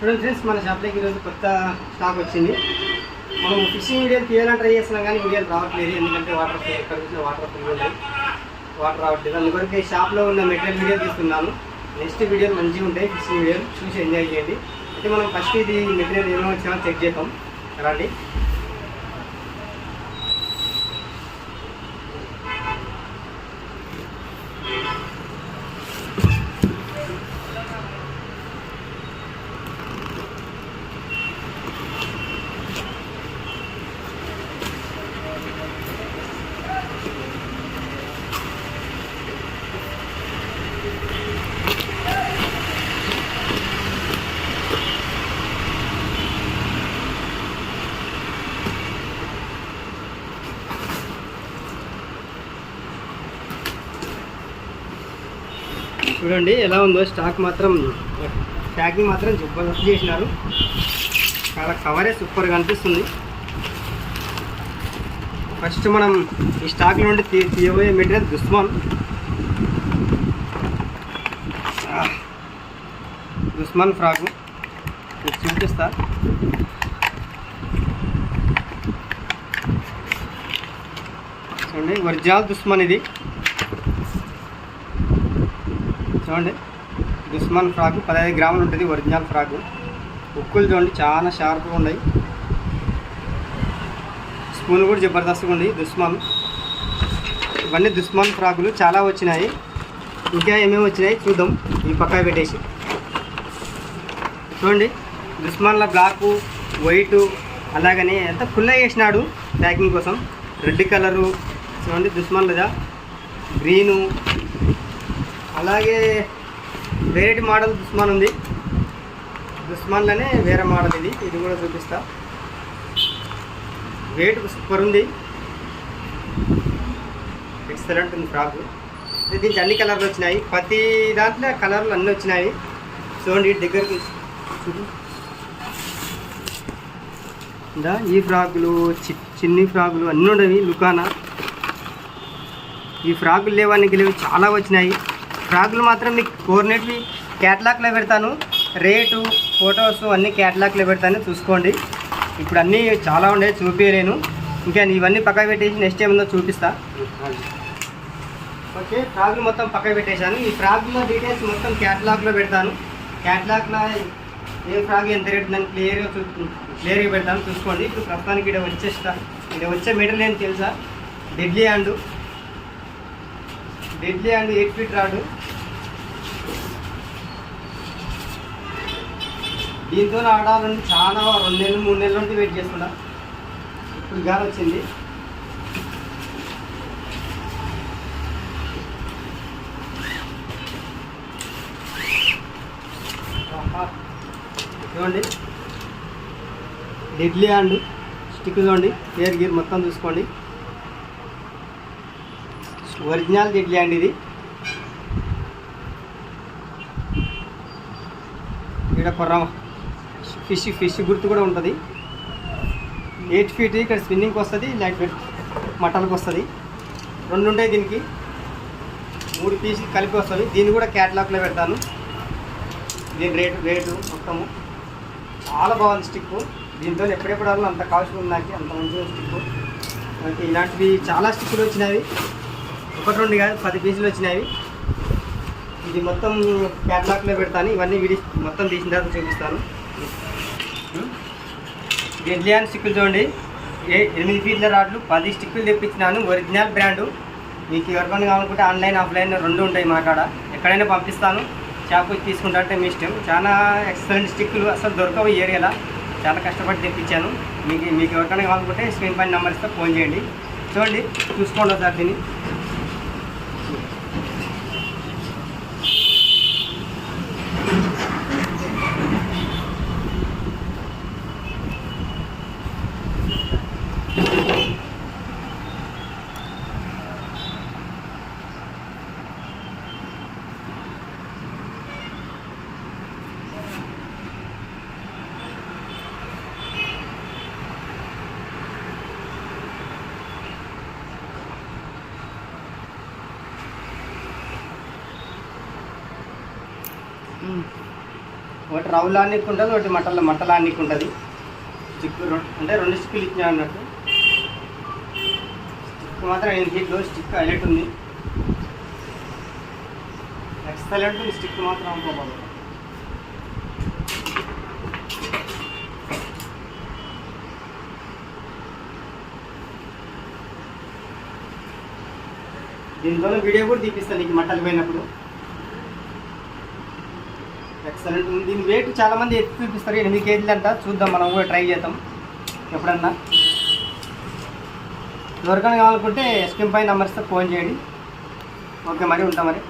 చూడండి ఫ్రెండ్స్ మన షాప్లోకి ఈరోజు కొత్త స్టాక్ వచ్చింది. మనం ఫిషింగ్ వీడియోలు తీయాలని ట్రై చేస్తున్నాం కానీ వీడియోలు రావట్లేదు ఎందుకంటే వాటర్ ఎక్కడ చూసినా వాటర్ ఫుల్ ఉన్నాయి వాటర్ రావట్లేదు. అందుకొరకు ఈ షాప్లో ఉన్న మెటీరియల్ వీడియో తీస్తున్నాను. నెక్స్ట్ వీడియోలు మంచిగా ఉంటాయి ఫిషింగ్ వీడియోలు చూసి ఎంజాయ్ చేయండి. అయితే మనం ఫస్ట్ ఇది మెటీరియల్ ఏమో వచ్చామో చెక్ చేద్దాం. రండి. చూడండి ఎలా ఉందో స్టాక్ మాత్రం ప్యాకింగ్ మాత్రం జబర్దస్త్ చేసినారు. చాలా కవరే సూపర్గా అనిపిస్తుంది. ఫస్ట్ మనం ఈ స్టాక్ నుండి తీ తీయబోయే మెటీరియల్ దుస్మాన్. Ah, దుస్మాన్ ఫ్రాకు మీకు చూపిస్తా. చూడండి ఒరిజినల్ దుస్మాన్ ఇది. చూడండి. దుస్మాన్ ఫ్రాక్ పదహైదు గ్రాములు ఉంటుంది ఒరిజినల్ ఫ్రాక్ ఉక్కులు చూడండి చాలా షార్ప్గా ఉన్నాయి. స్పూన్ కూడా జబర్దస్త్గా ఉంది దుస్మాన్ ఇవన్నీ దుస్మాన్ ఫ్రాకులు చాలా వచ్చినాయి. ఇంకా ఏమేమి వచ్చినాయి చూద్దాం ఈ పక్క పెట్టేసి. చూడండి దుస్మాన్ల బ్లాకు వైటు అలాగని ఎంత ఫుల్ వేసినాడు ప్యాకింగ్ కోసం. రెడ్ కలరు చూడండి దుస్మాన్లదా గ్రీను. అలాగే వేరే మోడల్ దుస్మాన్ ఉంది. దుస్మాన్లోనే వేరే మోడల్ ఇది. ఇది కూడా చూపిస్తా. వెయిట్ సూపర్ ఉంది. ఎక్సలెంట్ ఉంది ఫ్రాక్ దీనికి అన్ని కలర్లు వచ్చినాయి. ప్రతి దాంట్లో కలర్లు అన్నీ వచ్చినాయి. చూడండి దగ్గరికి. చూడు ఈ ఫ్రాకులు చి చిన్ని ఫ్రాకులు అన్నీ ఉండవి. లుకానా. ఈ ఫ్రాకులు లేవానికి లేవు. చాలా వచ్చినాయి. ఫ్రాకులు మాత్రం మీకు కోఆర్డినేట్వి క్యాటలాగ్లో పెడతాను. రేటు ఫొటోస్ అన్నీ క్యాటలాగ్లో పెడతాను. చూసుకోండి. ఇప్పుడు అన్నీ చాలా ఉండే చూపించలేను ఇంకా ఇవన్నీ పక్క పెట్టేసి నెక్స్ట్ ఏముందో చూపిస్తా. ఓకే ఫ్రాకులు మొత్తం పక్క పెట్టేశాను. ఈ ఫ్రాకుల డీటెయిల్స్ మొత్తం క్యాటలాగ్లో పెడతాను. క్యాటలాగ్లో ఏ ఫ్రాగ్ ఎంత రేట్ దాన్ని క్లియర్గా చూ క్లియర్గా పెడతాను. చూసుకోండి. ఇప్పుడు ప్రస్తుతానికి ఇక్కడ వచ్చేస్తా. ఇక్కడ వచ్చే మెటీరియల్ ఏంటి తెలుసా? Deadly and deadly and eight feet rod. దీంతో ఆడాలని చాలా రెండు నెలలు మూడు నెలల నుండి వెయిట్ చేస్తున్నా. ఇప్పుడు గాలి వచ్చింది. చూడండి డెడ్లీ అండ్ స్టిక్ చూడండి. హెయిర్ గీర్ మొత్తం చూసుకోండి. ఒరిజినల్ డెడ్లీ అండి ఇది. ఇక్కడ కొర్ర ఫిష్ ఫిష్ గుర్తు కూడా ఉంటుంది. ఎయిట్ ఫీట్ ఇక్కడ స్విమ్మింగ్కి వస్తుంది లైట్ వెయిట్ మటన్కి వస్తుంది రెండు ఉంటాయి దీనికి. మూడు పీసులు కలిపి వస్తుంది. దీన్ని కూడా క్యాటలాగ్లో పెడతాను. దీని రేటు రేటు మొత్తము. చాలా బాగుంది స్టిక్ దీంతో ఎప్పుడెప్పుడు ఆడాలో అంత కాస్ట్ ఉంది నాకు అంత మంచిగా స్టిక్ ఇలాంటివి చాలా స్టిక్కులు వచ్చినాయి. ఒకటి రెండు కాదు పది పీసులు వచ్చినాయి. ఇది మొత్తం క్యాటలాగ్లో పెడతాను. ఇవన్నీ విడి మొత్తం తీసిన తర్వాత చూపిస్తాను. గెడ్లియాన్ స్టిక్కులు చూడండి. ఏ ఎనిమిది ఫీట్ల రాడ్లు పది స్టిక్కులు తెప్పించినాను. ఒరిజినల్ బ్రాండు మీకు ఎవరికైనా కావాలనుకుంటే ఆన్లైన్ ఆఫ్లైన్ రెండు ఉంటాయి మా కాడ. ఎక్కడైనా పంపిస్తాను. షాప్ వచ్చి తీసుకుంటే మీ ఇష్టం. చాలా ఎక్సలెంట్ స్టిక్కులు అసలు దొరకవు ఏరియాలో. చాలా కష్టపడి తెప్పించాను. మీకు మీకు ఎవరికైనా కావాలనుకుంటే స్క్రీన్ పైన నెంబర్ ఇస్తే ఫోన్ చేయండి. చూడండి చూసుకోండి ఒకసారి దీన్ని. రవ్వుల ఆనికి ఉంటుంది ఒకటి మటల మటల ఆనికి ఉంటుంది స్టిక్ అంటే రెండు స్టిక్లు ఇచ్చిన అన్నట్టు. స్టిక్ మాత్రం నేను హీట్లో స్టిక్ హైలైట్ ఉంది. ఎక్సలెంట్ ఉంది స్టిక్ మాత్రం అనుకోబాబు దీనితో వీడియో కూడా తీపిస్తాను నీకు మట్టలు పోయినప్పుడు. ఎక్సలెంట్ ఉంది దీని వెయిట్ చాలా మంది ఎత్తి చూపిస్తారు. ఎనిమిది కేజీలు అంట చూద్దాం మనం కూడా ట్రై చేద్దాం. ఎప్పుడన్నా. ఎవరికైనా కావాలనుకుంటే స్క్రీన్ పై నెంబర్స్తో ఫోన్ చేయండి. ఓకే మరి ఉంటాం మరి.